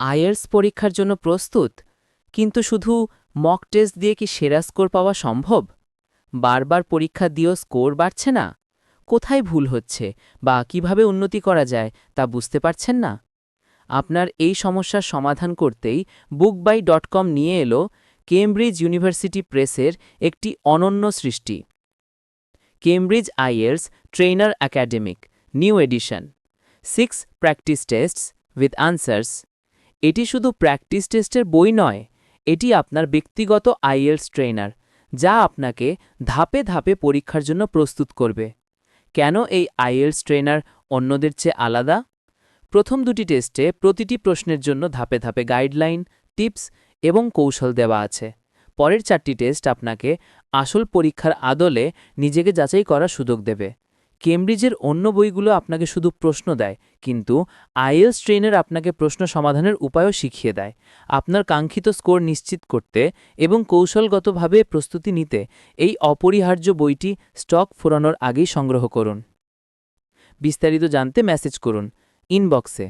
IELTS পরীক্ষার জন্য প্রস্তুত, কিন্তু শুধু মক টেস্ট দিয়ে কি সেরা স্কোর পাওয়া সম্ভব? বারবার পরীক্ষা দিয়েও স্কোর বাড়ছে না? কোথায় ভুল হচ্ছে বা কীভাবে উন্নতি করা যায় তা বুঝতে পারছেন না? আপনার এই সমস্যার সমাধান করতেই বুকবাই ডট কম নিয়ে এলো কেমব্রিজ ইউনিভার্সিটি প্রেসের একটি অনন্য সৃষ্টি। Cambridge IELTS trainer academic, new edition. Six practice tests with answers. এটি শুধু প্র্যাকটিস টেস্টের বই নয়, এটি আপনার ব্যক্তিগত আইএলস ট্রেনার যা আপনাকে ধাপে ধাপে পরীক্ষার জন্য প্রস্তুত করবে। কেন এই আইএলস ট্রেনার অন্যদের চেয়ে আলাদা? প্রথম দুটি টেস্টে প্রতিটি প্রশ্নের জন্য ধাপে ধাপে গাইডলাইন, টিপস এবং কৌশল দেওয়া আছে। পরের চারটি টেস্ট আপনাকে আসল পরীক্ষার আদলে নিজেকে যাচাই করার সুযোগ দেবে। কেমব্রিজের অন্য বইগুলো আপনাকে শুধু প্রশ্ন দেয়, কিন্তু আইএলস ট্রেনের আপনাকে প্রশ্ন সমাধানের উপায়ও শিখিয়ে দেয়। আপনার কাঙ্ক্ষিত স্কোর নিশ্চিত করতে এবং কৌশলগতভাবে প্রস্তুতি নিতে এই অপরিহার্য বইটি স্টক ফোরানোর আগেই সংগ্রহ করুন। বিস্তারিত জানতে মেসেজ করুন, ইনবক্সে।